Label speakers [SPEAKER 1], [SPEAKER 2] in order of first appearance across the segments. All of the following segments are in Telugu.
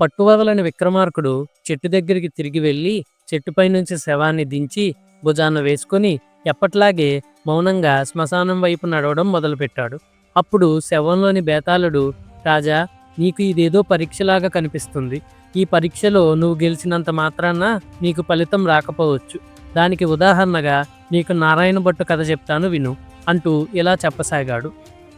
[SPEAKER 1] పట్టువదలని విక్రమార్కుడు చెట్టు దగ్గరికి తిరిగి వెళ్ళి చెట్టుపై నుంచి శవాన్ని దించి భుజాన వేసుకొని ఎప్పట్లాగే మౌనంగా శ్మశానం వైపు నడవడం మొదలుపెట్టాడు. అప్పుడు శవంలోని బేతాళుడు రాజా నీకు ఇదేదో పరీక్షలాగా కనిపిస్తుంది. ఈ పరీక్షలో నువ్వు గెలిచినంత మాత్రాన నీకు ఫలితం రాకపోవచ్చు. దానికి ఉదాహరణగా నీకు నారాయణ భట్టు కథ చెప్తాను విను అంటూ ఇలా చెప్పసాగాడు.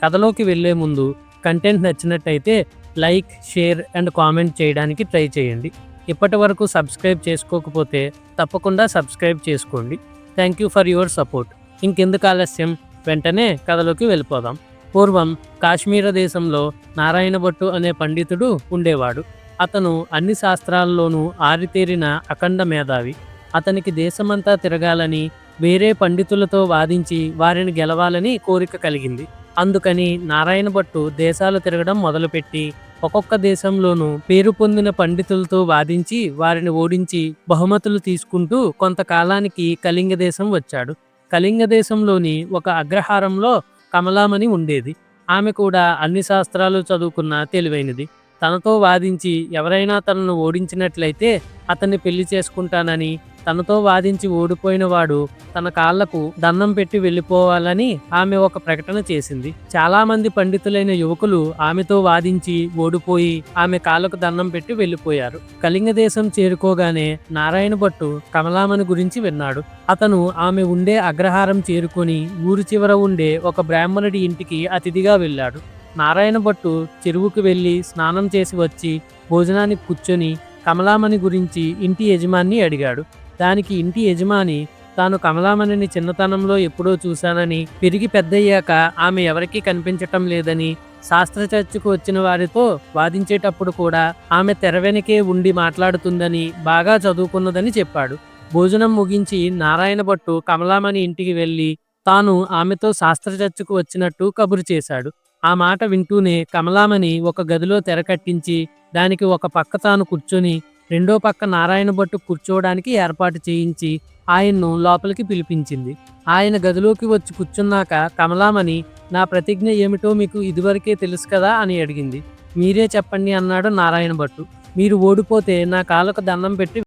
[SPEAKER 1] కథలోకి వెళ్ళే ముందు కంటెంట్ నచ్చినట్టయితే లైక్ షేర్ అండ్ కామెంట్ చేయడానికి ట్రై చేయండి. ఇప్పటి వరకు సబ్స్క్రైబ్ చేసుకోకపోతే తప్పకుండా సబ్స్క్రైబ్ చేసుకోండి. Thank you for your support. ఇంకెందుకు ఆలస్యం? వెంటనే కథలోకి వెళ్ళిపోదాం. పూర్వం కాశ్మీర దేశంలో నారాయణ భట్టు అనే పండితుడు ఉండేవాడు. అతను అన్ని శాస్త్రాల్లోనూ ఆరితేరిన అఖండ మేధావి. అతనికి దేశమంతా తిరగాలని వేరే పండితులతో వాదించి వారిని గెలవాలని కోరిక కలిగింది. అందుకని నారాయణ భట్టు దేశాలు తిరగడం మొదలుపెట్టి ఒక్కొక్క దేశంలోనూ పేరు పొందిన పండితులతో వాదించి వారిని ఓడించి బహుమతులు తీసుకుంటూ కొంతకాలానికి కళింగ దేశం వచ్చాడు. కళింగ దేశంలోని ఒక అగ్రహారంలో కమలామణి ఉండేది. ఆమె కూడా అన్ని శాస్త్రాలు చదువుకున్న తెలివైనది. తనతో వాదించి ఎవరైనా తనను ఓడించినట్లయితే అతన్ని పెళ్ళి చేసుకుంటానని తనతో వాదించి ఓడిపోయిన వాడు తన కాళ్ళకు దండం పెట్టి వెళ్ళిపోవాలని ఆమె ఒక ప్రకటన చేసింది. చాలా మంది పండితులైన యువకులు ఆమెతో వాదించి ఓడిపోయి ఆమె కాళ్ళకు దండం పెట్టి వెళ్ళిపోయారు. కళింగ దేశం చేరుకోగానే నారాయణ భట్టు కమలామణి గురించి విన్నాడు. అతను ఆమె ఉండే అగ్రహారం చేరుకొని ఊరి చివర ఉండే ఒక బ్రాహ్మణుడి ఇంటికి అతిథిగా వెళ్ళాడు. నారాయణ భట్టు చెరువుకు వెళ్ళి స్నానం చేసి వచ్చి భోజనానికి కూర్చొని కమలామణి గురించి ఇంటి యజమాని అడిగాడు. దానికి ఇంటి యజమాని తాను కమలామణిని చిన్నతనంలో ఎప్పుడో చూశానని పెరిగి పెద్దయ్యాక ఆమె ఎవరికీ కనిపించటం లేదని శాస్త్ర చర్చకు వచ్చిన వారితో వాదించేటప్పుడు కూడా ఆమె తెర వెనకే ఉండి మాట్లాడుతుందని బాగా చదువుకున్నదని చెప్పాడు. భోజనం ముగించి నారాయణ భట్టు కమలామణి ఇంటికి వెళ్ళి తాను ఆమెతో శాస్త్ర చర్చకు వచ్చినట్టు కబురు చేశాడు. ఆ మాట వింటూనే కమలామణి ఒక గదిలో తెర కట్టించి దానికి ఒక పక్క తాను కూర్చొని రెండో పక్క నారాయణ భట్టు కూర్చోవడానికి ఏర్పాటు చేయించి ఆయన్ను లోపలికి పిలిపించింది. ఆయన గదిలోకి వచ్చి కూర్చున్నాక కమలామణి నా ప్రతిజ్ఞ ఏమిటో మీకు ఇదివరకే తెలుసు కదా అని అడిగింది. మీరే చెప్పండి అన్నాడు నారాయణ భట్టు. మీరు ఓడిపోతే నా కాళ్ళకు దండం పెట్టి